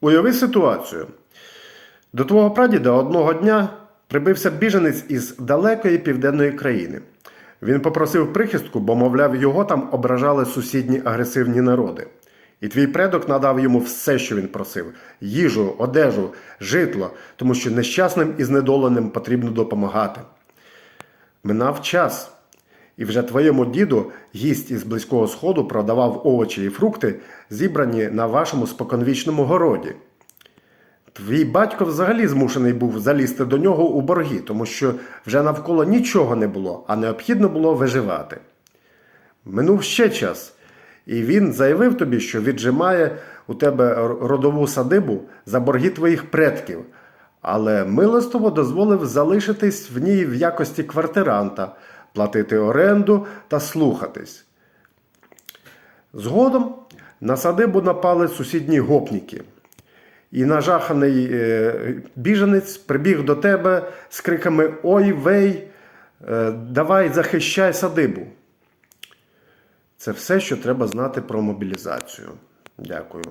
Уяви ситуацію. До твого прадіда одного дня прибився біженець із далекої південної країни. Він попросив прихистку, бо, мовляв, його там ображали сусідні агресивні народи. І твій предок надав йому все, що він просив: їжу, одежу, житло, тому що нещасним і знедоленим потрібно допомагати. Минав час, і вже твоєму діду гість із близького сходу продавав овочі і фрукти, зібрані на вашому споконвічному городі. Твій батько взагалі змушений був залізти до нього у борги, тому що вже навколо нічого не було, а необхідно було виживати. Минув ще час, і він заявив тобі, що віджимає у тебе родову садибу за борги твоїх предків, але милостиво дозволив залишитись в ній в якості квартиранта, платити оренду та слухатись. Згодом на садибу напали сусідні гопніки. І нажаханий е, біженець прибіг до тебе з криками Ой вей, е, давай захищай садибу. Це все, що треба знати про мобілізацію. Дякую.